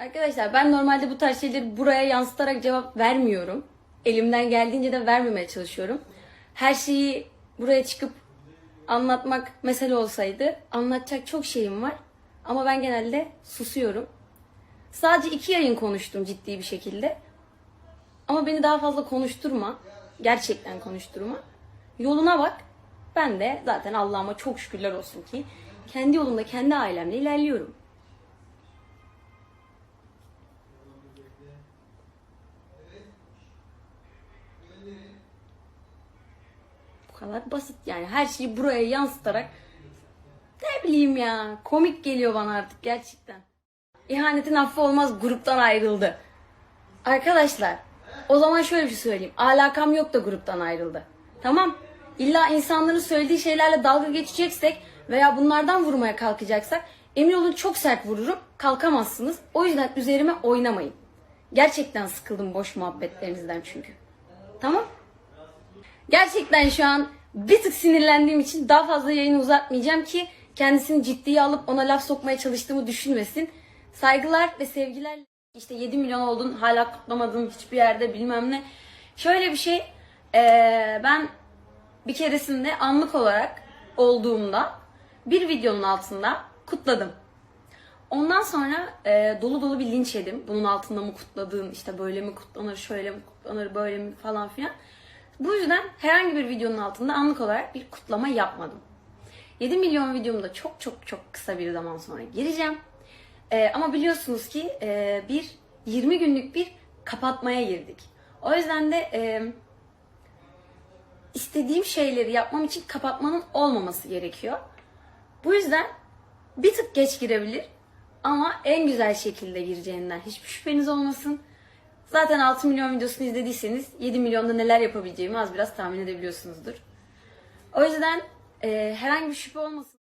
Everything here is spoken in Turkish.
Arkadaşlar ben normalde bu tarz şeyleri buraya yansıtarak cevap vermiyorum. Elimden geldiğince de vermemeye çalışıyorum. Her şeyi buraya çıkıp anlatmak mesele olsaydı anlatacak çok şeyim var. Ama ben genelde susuyorum. Sadece iki yayın konuştum ciddi bir şekilde. Ama beni daha fazla konuşturma. Gerçekten konuşturma. Yoluna bak. Ben de zaten Allah'ıma çok şükürler olsun ki kendi yolumda kendi ailemle ilerliyorum. Kadar basit yani. Her şeyi buraya yansıtarak ne bileyim ya komik geliyor bana artık gerçekten. İhanetin affı olmaz gruptan ayrıldı. Arkadaşlar o zaman şöyle bir şey söyleyeyim. Alakam yok da gruptan ayrıldı. Tamam. İlla insanların söylediği şeylerle dalga geçeceksek veya bunlardan vurmaya kalkacaksak emin olun çok sert vururum. Kalkamazsınız. O yüzden üzerime oynamayın. Gerçekten sıkıldım boş muhabbetlerinizden çünkü. Tamam? Gerçekten şu an bir tık sinirlendiğim için daha fazla yayını uzatmayacağım ki kendisini ciddiye alıp ona laf sokmaya çalıştığımı düşünmesin. Saygılar ve sevgiler. İşte 7 milyon oldun hala kutlamadın hiçbir yerde bilmem ne. Şöyle bir şey eee, ben bir keresinde anlık olarak olduğumda bir videonun altında kutladım. Ondan sonra e, dolu dolu bir linç yedim. Bunun altında mı kutladığın, işte böyle mi kutlanır, şöyle mi kutlanır, böyle mi falan filan. Bu yüzden herhangi bir videonun altında anlık olarak bir kutlama yapmadım. 7 milyon videomda çok çok çok kısa bir zaman sonra gireceğim. E, ama biliyorsunuz ki e, bir 20 günlük bir kapatmaya girdik. O yüzden de e, istediğim şeyleri yapmam için kapatmanın olmaması gerekiyor. Bu yüzden bir tık geç girebilir ama en güzel şekilde gireceğinden hiçbir şüpheniz olmasın. Zaten 6 milyon videosunu izlediyseniz 7 milyonda neler yapabileceğimi az biraz tahmin edebiliyorsunuzdur. O yüzden e, herhangi bir şüphe olmasın.